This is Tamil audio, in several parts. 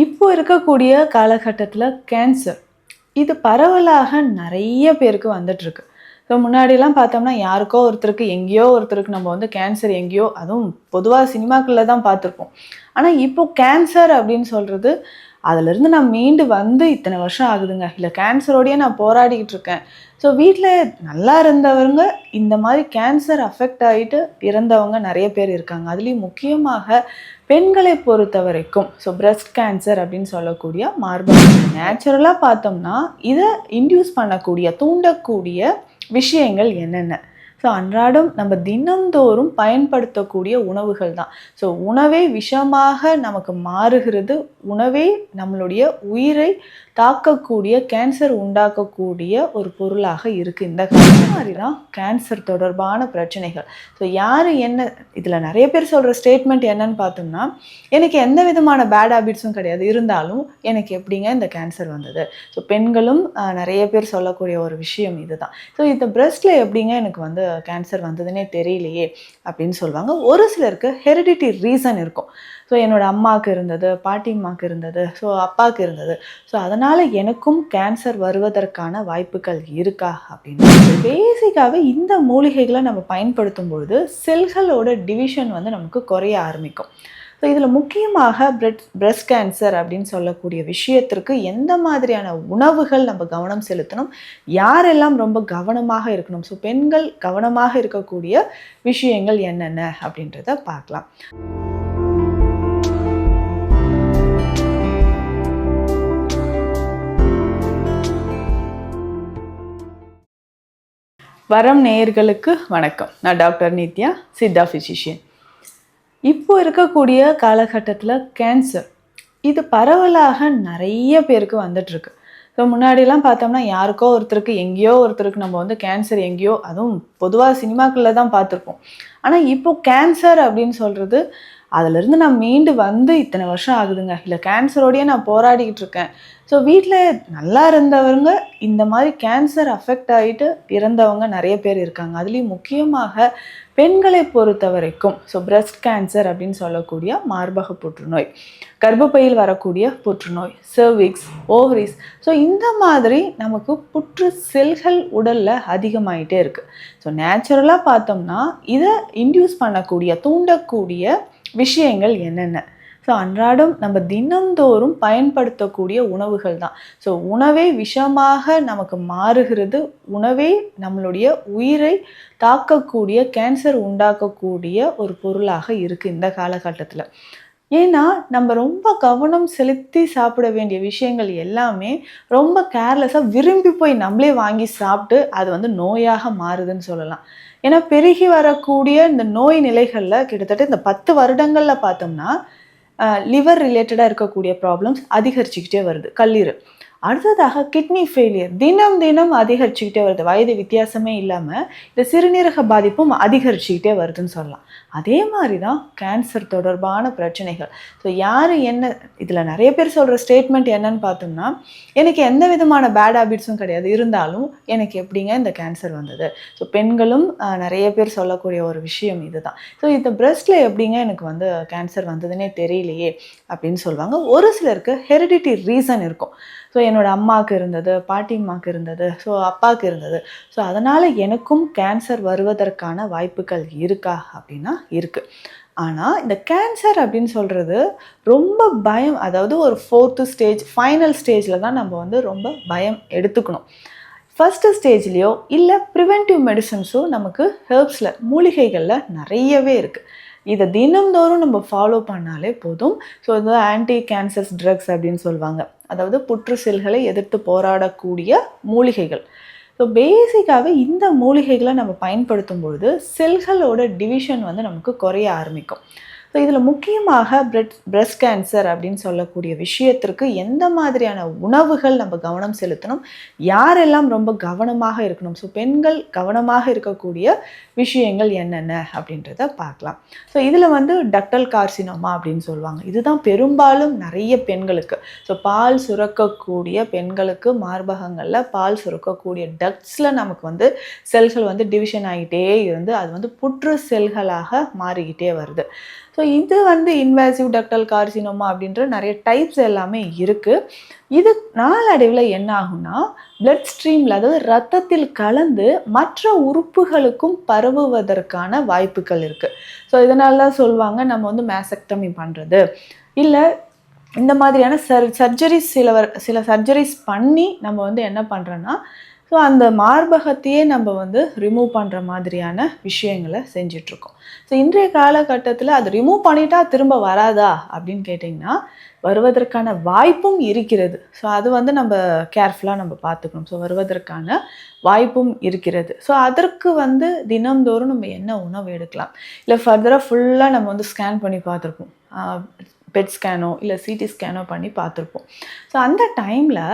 இப்போ இருக்கக்கூடிய காலகட்டத்தில் கேன்சர் இது பரவலாக நிறைய பேருக்கு வந்துட்டுருக்கு. ஸோ முன்னாடிலாம் பார்த்தோம்னா யாருக்கோ ஒருத்தருக்கு எங்கேயோ ஒருத்தருக்கு நம்ம வந்து கேன்சர் எங்கேயோ அதுவும் பொதுவாக சினிமாக்களில் தான் பார்த்துருப்போம். ஆனால் இப்போ கேன்சர் அப்படின்னு சொல்கிறது அதிலிருந்து நான் மீண்டு வந்து இத்தனை வருஷம் ஆகுதுங்க. இல்லை கேன்சரோடையே நான் போராடிக்கிட்டு இருக்கேன். ஸோ வீட்டில் நல்லா இருந்தவங்க இந்த மாதிரி கேன்சர் அஃபெக்ட் ஆகிட்டு இறந்தவங்க நிறைய பேர் இருக்காங்க. அதுலேயும் முக்கியமாக பெண்களை பொறுத்த வரைக்கும் ஸோ பிரஸ்ட் கேன்சர் அப்படின்னு சொல்லக்கூடிய மார்பக நேச்சுரலாக பார்த்தோம்னா இதை இன்டியூஸ் பண்ணக்கூடிய தூண்டக்கூடிய விஷயங்கள் என்னென்ன? ஸோ அன்றாடம் நம்ம தினந்தோறும் பயன்படுத்தக்கூடிய உணவுகள் தான். ஸோ உணவே விஷமாக நமக்கு மாறுகிறது. உணவே நம்மளுடைய உயிரை தாக்கக்கூடிய கேன்சர் உண்டாக்கக்கூடிய ஒரு பொருளாக இருக்குது இந்த மாதிரி தான் கேன்சர் தொடர்பான பிரச்சனைகள். ஸோ யார் என்ன இதில் நிறைய பேர் சொல்கிற ஸ்டேட்மெண்ட் என்னன்னு பார்த்தோம்னா எனக்கு எந்த விதமான பேட் ஹேபிட்ஸும் கிடையாது. இருந்தாலும் எனக்கு எப்படிங்க இந்த கேன்சர் வந்தது? ஸோ பெண்களும் நிறைய பேர் சொல்லக்கூடிய ஒரு விஷயம் இதுதான். ஸோ இந்த பிரஸ்ட்டில் எப்படிங்க எனக்கு வந்து கேன்சர் வந்ததுன்னே தெரியலையே அப்படின்னு சொல்லுவாங்க. ஒரு சிலருக்கு ஹெரிடிட்டி ரீசன் இருக்கும். ஸோ என்னோட அம்மாவுக்கு இருந்தது பாட்டிம்மாவுக்கு இருந்தது ஸோ அப்பாவுக்கு இருந்தது. ஸோ அதனால் எனக்கும் கேன்சர் வருவதற்கான வாய்ப்புகள் இருக்கா அப்படின்னு பேசிக்காகவே இந்த மூலிகைகளை நம்ம பயன்படுத்தும் பொழுது செல்களோட டிவிஷன் வந்து நமக்கு குறைய ஆரம்பிக்கும். ஸோ இதில் முக்கியமாக பிரெட் பிரஸ்ட் கேன்சர் அப்படின்னு சொல்லக்கூடிய விஷயத்திற்கு எந்த மாதிரியான உணவுகள் நம்ம கவனம் செலுத்தணும்? யாரெல்லாம் ரொம்ப கவனமாக இருக்கணும்? ஸோ பெண்கள் கவனமாக இருக்கக்கூடிய விஷயங்கள் என்னென்ன அப்படின்றத பார்க்கலாம். வரம் நேயர்களுக்கு வணக்கம். நான் டாக்டர் நித்யா சித்தா ஃபிசிஷியன் இப்போ இருக்கக்கூடிய காலகட்டத்தில் கேன்சர் இது பரவலாக நிறைய பேருக்கு வந்துட்டுருக்கு. ஸோ முன்னாடிலாம் பார்த்தோம்னா யாருக்கோ ஒருத்தருக்கு எங்கேயோ ஒருத்தருக்கு நம்ம வந்து கேன்சர் எங்கேயோ அதுவும் பொதுவாக சினிமாக்களில் தான் பார்த்துருப்போம். ஆனால் இப்போ கேன்சர் அப்படின்னு சொல்கிறது அதுலேருந்து நான் மீண்டு வந்து இத்தனை வருஷம் ஆகுதுங்க. இல்லை கேன்சரோடையே நான் போராடிக்கிட்டு இருக்கேன் ஸோ வீட்டில் நல்லா இருந்தவங்க இந்த மாதிரி கேன்சர் அஃபெக்ட் ஆகிட்டு இறந்தவங்க நிறைய பேர் இருக்காங்க. அதுலேயும் முக்கியமாக பெண்களை பொறுத்த வரைக்கும் ஸோ பிரஸ்ட் கேன்சர் அப்படின்னு சொல்லக்கூடிய மார்பக புற்றுநோய் கர்ப்பப்பையில் வரக்கூடிய புற்றுநோய் சர்விக்ஸ் ஓவரிஸ் ஸோ இந்த மாதிரி நமக்கு புற்று செல்கள் உடலில் அதிகமாயிட்டே இருக்குது ஸோ நேச்சுரலாக பார்த்தோம்னா இதை இன்டியூஸ் பண்ணக்கூடிய தூண்டக்கூடிய விஷயங்கள் என்னென்ன? ஸோ அன்றாடம் நம்ம தினந்தோறும் பயன்படுத்தக்கூடிய உணவுகள் தான். ஸோ உணவே விஷமாக நமக்கு மாறுகிறது. உணவே நம்மளுடைய உயிரை தாக்கக்கூடிய கேன்சர் உண்டாக்கக்கூடிய ஒரு பொருளாக இருக்குது இந்த காலகட்டத்தில். ஏன்னா நம்ம ரொம்ப கவனம் செலுத்தி சாப்பிட வேண்டிய விஷயங்கள் எல்லாமே ரொம்ப கேர்லெஸ்ஸாக விரும்பி போய் நம்மளே வாங்கி சாப்பிட்டு அது வந்து நோயாக மாறுதுன்னு சொல்லலாம். ஏன்னா பெருகி வரக்கூடிய இந்த நோய் நிலைகளில் கிட்டத்தட்ட இந்த பத்து வருடங்களில் பார்த்தோம்னா லிவர் ரிலேட்டடாக இருக்கக்கூடிய ப்ராப்ளம்ஸ் அதிகரிச்சுக்கிட்டே வருது. கல்லீரல். அடுத்ததாக கிட்னி ஃபெயிலியர் தினம் தினம் அதிகரிச்சுக்கிட்டே வருது. வயது வித்தியாசமே இல்லாமல் இந்த சிறுநீரக பாதிப்பும் அதிகரிச்சுக்கிட்டே வருதுன்னு சொல்லலாம். அதே மாதிரி தான் கேன்சர் தொடர்பான பிரச்சனைகள். ஸோ யார் என்ன இதில் நிறைய பேர் சொல்கிற ஸ்டேட்மெண்ட் என்னன்னு பார்த்தோம்னா எனக்கு எந்த விதமான பேட் ஹேபிட்ஸும் கிடையாது. இருந்தாலும் எனக்கு எப்படிங்க இந்த கேன்சர் வந்தது? ஸோ பெண்களும் நிறைய பேர் சொல்லக்கூடிய ஒரு விஷயம் இதுதான். ஸோ இந்த பிரஸ்ட்டில் எப்படிங்க எனக்கு வந்து கேன்சர் வந்ததுன்னே தெரியலையே அப்படின்னு சொல்லுவாங்க. ஒரு சிலருக்கு ஹெரிடிட்டி ரீசன் இருக்கும். ஸோ என்னோட அம்மாவுக்கு இருந்தது பாட்டிம்மாவுக்கு இருந்தது ஸோ அப்பாவுக்கு இருந்தது. ஸோ அதனால் எனக்கும் கேன்சர் வருவதற்கான வாய்ப்புகள் இருக்கா அப்படின்னா இருக்குது ஆனால் இந்த கேன்சர் அப்படின்னு சொல்கிறது ரொம்ப பயம் அதாவது ஒரு ஃபோர்த்து ஸ்டேஜ் ஃபைனல் ஸ்டேஜில் தான் நம்ம வந்து ரொம்ப பயம் எடுத்துக்கணும். ஃபஸ்ட்டு ஸ்டேஜ்லேயோ இல்லை ப்ரிவென்டிவ் மெடிசன்ஸோ நமக்கு ஹெர்ப்ஸில் மூலிகைகளில் நிறையவே இருக்குது இதை தினம்தோறும் நம்ம ஃபாலோ பண்ணாலே போதும். ஸோ இது ஆன்டி கேன்சர்ஸ் ட்ரக்ஸ் அப்படின்னு சொல்லுவாங்க. அதாவது புற்று செல்களை எதிர்த்து போராடக்கூடிய மூலிகைகள். ஸோ பேசிக்காகவே இந்த மூலிகைகளை நம்ம பயன்படுத்தும் பொழுது செல்களோட டிவிஷன் வந்து நமக்கு குறைய ஆரம்பிக்கும். ஸோ இதில் முக்கியமாக பிரெட் பிரஸ்ட் கேன்சர் அப்படின்னு சொல்லக்கூடிய விஷயத்திற்கு எந்த மாதிரியான உணவுகள் நம்ம கவனம் செலுத்தணும்? யாரெல்லாம் ரொம்ப கவனமாக இருக்கணும்? ஸோ பெண்கள் கவனமாக இருக்கக்கூடிய விஷயங்கள் என்னென்ன அப்படின்றத பார்க்கலாம். ஸோ இதில் வந்து டக்டல் கார்சினோமா அப்படின்னு சொல்லுவாங்க. இதுதான் பெரும்பாலும் நிறைய பெண்களுக்கு. ஸோ பால் சுரக்கக்கூடிய பெண்களுக்கு மார்பகங்களில் பால் சுரக்கக்கூடிய டக்ட்ஸில் நமக்கு வந்து செல்கள் வந்து டிவிஷன் ஆகிட்டே இருந்து அது வந்து புற்று செல்களாக மாறிக்கிட்டே வருது. ஸோ இது வந்து இன்வாசிவ் டக்டல் கார்சினோமா அப்படின்ற நிறைய டைப்ஸ் எல்லாமே இருக்குது இது நாளடைவில் என்ன ஆகும்னா பிளட் ஸ்ட்ரீமில் அதாவது ரத்தத்தில் கலந்து மற்ற உறுப்புகளுக்கும் பரவுவதற்கான வாய்ப்புகள் இருக்குது ஸோ இதனால தான் சொல்லுவாங்க நம்ம வந்து மேசக்டமி பண்ணுறது இல்லை இந்த மாதிரியான சர் சர்ஜரிஸ் சில வர்- சில சர்ஜரிஸ் பண்ணி நம்ம வந்து என்ன பண்ணுறோன்னா ஸோ அந்த மார்பகத்தையே நம்ம வந்து ரிமூவ் பண்ணுற மாதிரியான விஷயங்களை செஞ்சிட்ருக்கோம். ஸோ இன்றைய காலகட்டத்தில் அது ரிமூவ் பண்ணிட்டா திரும்ப வராதா அப்படின்னு கேட்டிங்கன்னா வருவதற்கான வாய்ப்பும் இருக்கிறது. ஸோ அது வந்து நம்ம கேர்ஃபுல்லாக நம்ம பார்த்துக்கணும். ஸோ வருவதற்கான வாய்ப்பும் இருக்கிறது. ஸோ அதற்கு வந்து தினம்தோறும் நம்ம என்ன உணவு எடுக்கலாம்? இல்லை ஃபர்தராக ஃபுல்லாக நம்ம வந்து ஸ்கேன் பண்ணி பார்த்துருப்போம். பெட் ஸ்கேனோ இல்லை சிடி ஸ்கேனோ பண்ணி பார்த்துருப்போம். ஸோ அந்த டைமில்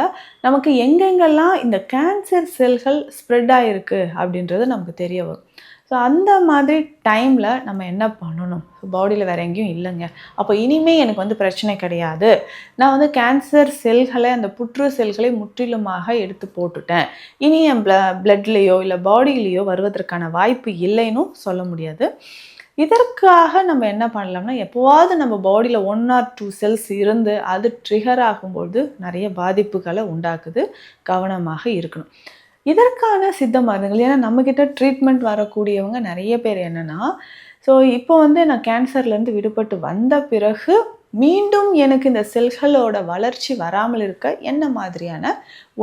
நமக்கு எங்கெங்கெல்லாம் இந்த கேன்சர் செல்கள் ஸ்ப்ரெட் ஆகிருக்கு அப்படின்றது நமக்கு தெரிய வரும். ஸோ அந்த மாதிரி டைமில் நம்ம என்ன பண்ணணும்? பாடியில் வேறு எங்கேயும் இல்லைங்க. அப்போ இனிமேல் எனக்கு வந்து பிரச்சனை கிடையாது. நான் வந்து கேன்சர் செல்களை அந்த புற்று செல்களை முற்றிலுமாக எடுத்து போட்டுட்டேன். இனி என் ப்ள ப்ளட்லேயோ இல்லை பாடியிலேயோ வருவதற்கான வாய்ப்பு இல்லைன்னு சொல்ல முடியாது. இதற்காக நம்ம என்ன பண்ணலாம்னா எப்போவாவது நம்ம பாடியில் ஒன் ஆர் டூ செல்ஸ் இருந்து அது ட்ரிகர் ஆகும்போது நிறைய பாதிப்புகளை உண்டாக்குது கவனமாக இருக்கணும். இதற்கான சித்த மருந்துகள் ஏன்னா நம்மக்கிட்ட ட்ரீட்மெண்ட் வரக்கூடியவங்க நிறைய பேர் என்னென்னா ஸோ இப்போ வந்து நான் கேன்சர்லேருந்து விடுபட்டு வந்த பிறகு மீண்டும் எனக்கு இந்த செல்களோட வளர்ச்சி வராமல் இருக்க என்ன மாதிரியான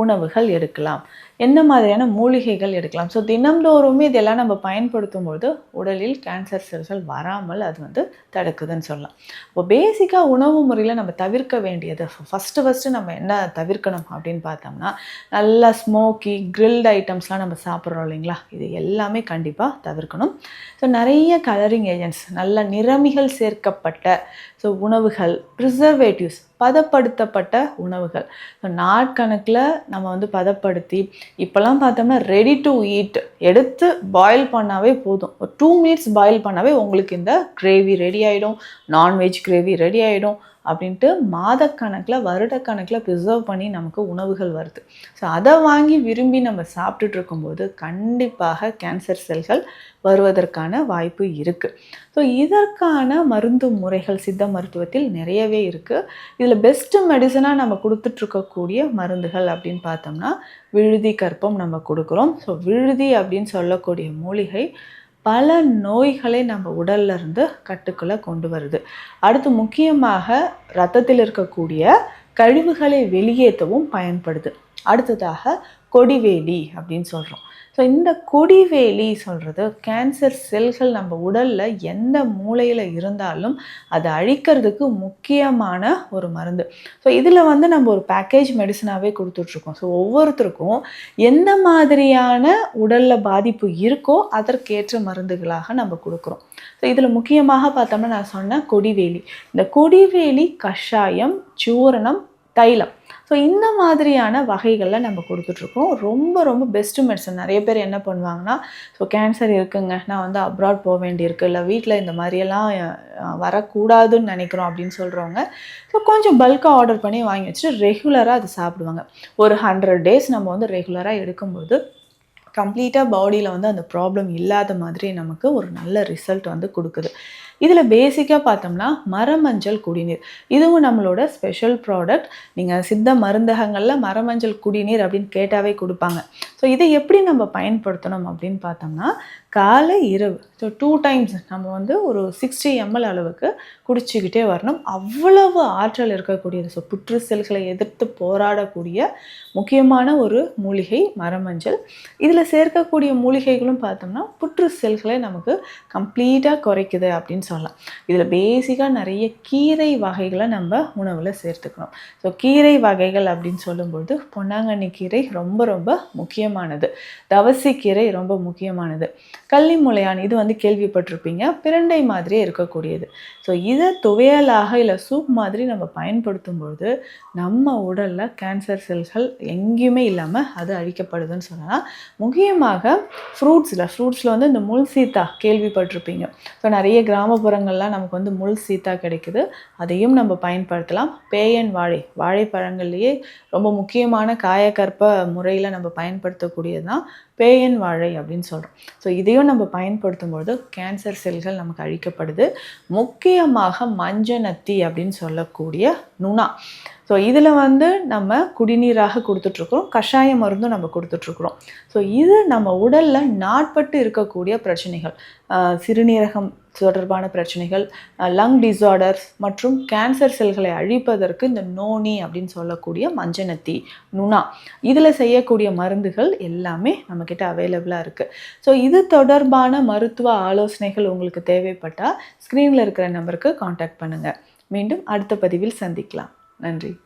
உணவுகள் எடுக்கலாம். என்ன மாதிரியான மூலிகைகள் எடுக்கலாம். ஸோ தினம்தோறுமே இதெல்லாம் நம்ம பயன்படுத்தும்போது உடலில் கேன்சர் செல்கள் வராமல் அது வந்து தடுக்குதுன்னு சொல்லலாம். இப்போ பேசிக்காக உணவு முறையில் நம்ம தவிர்க்க வேண்டியது ஃபஸ்ட்டு ஃபஸ்ட்டு நம்ம என்ன தவிர்க்கணும் அப்படின்னு பார்த்தோம்னா நல்லா ஸ்மோக்கி கிரில்டு ஐட்டம்ஸ்லாம் நம்ம சாப்பிட்றோம் இல்லைங்களா? இது எல்லாமே கண்டிப்பாக தவிர்க்கணும். ஸோ நிறைய கலரிங் ஏஜென்ட்ஸ் நல்ல நிறமிகள் சேர்க்கப்பட்ட ஸோ உணவுகள் ப்ரிசர்வேட்டிவ்ஸ் பதப்படுத்தப்பட்ட உணவுகள். ஸோ நாட்கணக்கில் நம்ம வந்து பதப்படுத்தி இப்போல்லாம் பார்த்தோம்னா ரெடி டு ஈட் எடுத்து பாயில் பண்ணாவே போதும். ஒரு டூ மினிட்ஸ் பாயில் பண்ணாவே உங்களுக்கு இந்த கிரேவி ரெடி ஆகிடும் நான்வெஜ் கிரேவி ரெடி ஆகிடும் அப்படின்ட்டு மாதக்கணக்கில் வருடக்கணக்கில் ப்ரிசர்வ் பண்ணி நமக்கு உணவுகள் வருது. ஸோ அதை வாங்கி விரும்பி நம்ம சாப்பிட்டுட்டு இருக்கும்போது கண்டிப்பாக கேன்சர் செல்கள் வருவதற்கான வாய்ப்பு இருக்குது ஸோ இதற்கான மருந்து முறைகள் சித்த மருத்துவத்தில் நிறையவே இருக்குது இதில் பெஸ்ட்டு மெடிசனாக நம்ம கொடுத்துட்ருக்கக்கூடிய மருந்துகள் அப்படின்னு பார்த்தோம்னா விழுதி கற்பம் நம்ம கொடுக்குறோம். ஸோ விழுதி அப்படின்னு சொல்லக்கூடிய மூலிகை பல நோய்களை நம்ம உடல்ல இருந்து கட்டுக்குள்ளே கொண்டு வருது. அடுத்து முக்கியமாக ரத்தத்தில் இருக்கக்கூடிய கழிவுகளை வெளியேற்றவும் பயன்படுது. அடுத்ததாக கொடிவேலி அப்படின்னு சொல்கிறோம் ஸோ இந்த கொடிவேலி சொல்கிறது கேன்சர் செல்கள் நம்ம உடலில் எந்த மூலையில் இருந்தாலும் அதை அழிக்கிறதுக்கு முக்கியமான ஒரு மருந்து. ஸோ இதில் வந்து நம்ம ஒரு பேக்கேஜ் மெடிசனாகவே கொடுத்துட்ருக்கோம். ஸோ ஒவ்வொருத்தருக்கும் எந்த மாதிரியான உடலில் பாதிப்பு இருக்கோ அதற்கேற்ற மருந்துகளாக நம்ம கொடுக்குறோம். ஸோ இதில் முக்கியமாக பார்த்தோம்னா நான் சொன்ன கொடிவேலி. இந்த கொடிவேலி கஷாயம் சூரணம் தைலம். ஸோ இந்த மாதிரியான வகைகளில் நம்ம கொடுத்துட்ருக்கோம். ரொம்ப ரொம்ப பெஸ்ட்டு மெடிசன் நிறைய பேர் என்ன பண்ணுவாங்கன்னா ஸோ கேன்சர் இருக்குங்க. நான் வந்து அப்ராட் போக வேண்டியிருக்கு. இல்லை வீட்டில் இந்த மாதிரியெல்லாம் வரக்கூடாதுன்னு நினைக்கிறோம் அப்படின்னு சொல்கிறவங்க ஸோ கொஞ்சம் பல்காக ஆர்டர் பண்ணி வாங்கி வச்சுட்டு ரெகுலராக அது சாப்பிடுவாங்க. ஒரு ஹண்ட்ரட் டேஸ் நம்ம வந்து ரெகுலராக எடுக்கும்போது கம்ப்ளீட்டாக பாடியில் வந்து அந்த ப்ராப்ளம் இல்லாத மாதிரி நமக்கு ஒரு நல்ல ரிசல்ட் வந்து கொடுக்குது. இதில் பேசிக்காக பார்த்தோம்னா மரமஞ்சள் குடிநீர். இதுவும் நம்மளோட ஸ்பெஷல் ப்ராடக்ட் நீங்கள் சித்த மருந்தகங்களில் மரமஞ்சள் குடிநீர் அப்படின்னு கேட்டாவே கொடுப்பாங்க. ஸோ இதை எப்படி நம்ம பயன்படுத்தணும் அப்படின்னு பார்த்தோம்னா காலை இரவு. ஸோ டூ டைம்ஸ் நம்ம வந்து ஒரு சிக்ஸ்டி எம்எல் அளவுக்கு குடிச்சிக்கிட்டே வரணும். அவ்வளவு ஆற்றல் இருக்கக்கூடியது. ஸோ புற்று செல்களை எதிர்த்து போராடக்கூடிய முக்கியமான ஒரு மூலிகை மரமஞ்சள். இதில் சேர்க்கக்கூடிய மூலிகைகளும் பார்த்தோம்னா புற்று செல்களை நமக்கு கம்ப்ளீட்டாக குறைக்குது அப்படின்னு சொல்லலாம். இதில் பேசிக்காக நிறைய கீரை வகைகளை நம்ம உணவில் சேர்த்துக்கணும். ஸோ கீரை வகைகள் அப்படின்னு சொல்லும்போது பொன்னாங்கண்ணி கீரை ரொம்ப ரொம்ப முக்கியமானது. தவசி கீரை ரொம்ப முக்கியமானது. கள்ளிமுளையான் இது வந்து கேள்விப்பட்டிருப்பீங்க. பிரண்டை மாதிரியே இருக்கக்கூடியது. ஸோ இதை துவையலாக இல்லை சூப் மாதிரி நம்ம பயன்படுத்தும் பொழுது நம்ம உடலில் கேன்சர் செல்கள் எங்கேயுமே இல்லாமல் அது அழிக்கப்படுதுன்னு சொல்லலாம். முக்கியமாக ஃப்ரூட்ஸில் ஃப்ரூட்ஸில் வந்து இந்த முள் சீத்தா கேள்விப்பட்டிருப்பீங்க. ஸோ நிறைய கிராமப்புறங்கள்லாம் நமக்கு வந்து முள் சீத்தா கிடைக்குது. அதையும் நம்ம பயன்படுத்தலாம். பேயன் வாழை வாழைப்பழங்கள்லேயே ரொம்ப முக்கியமான காயக்கற்ப முறையில் நம்ம பயன்படுத்தக்கூடியது தான் பேயன் வாழை அப்படின்னு சொல்கிறோம் ஸோ இதையும் நம்ம பயன்படுத்தும் பொழுது கேன்சர் செல்கள் நமக்கு அழிக்கப்படுது. முக்கியமாக மஞ்சனத்தி அப்படின்னு சொல்லக்கூடிய நுணா. ஸோ இதில் வந்து நம்ம குடிநீராக கொடுத்துட்ருக்குறோம் கஷாய மருந்தும் நம்ம கொடுத்துட்ருக்குறோம் ஸோ இது நம்ம உடலில் நாட்பட்டு இருக்கக்கூடிய பிரச்சனைகள். சிறுநீரகம் தொடர்பான பிரச்சனைகள் லங் டிசார்டர்ஸ் மற்றும் கேன்சர் செல்களை அழிப்பதற்கு இந்த நோனி அப்படின்னு சொல்லக்கூடிய மஞ்சனத்தி நுணா இதில் செய்யக்கூடிய மருந்துகள் எல்லாமே நம்மக்கிட்ட அவைலபிளாக இருக்குது ஸோ இது தொடர்பான மருத்துவ ஆலோசனைகள் உங்களுக்கு தேவைப்பட்டால் ஸ்க்ரீனில் இருக்கிற நம்பருக்கு காண்டாக்ட் பண்ணுங்கள் மீண்டும் அடுத்த பதிவில் சந்திக்கலாம். Nandi.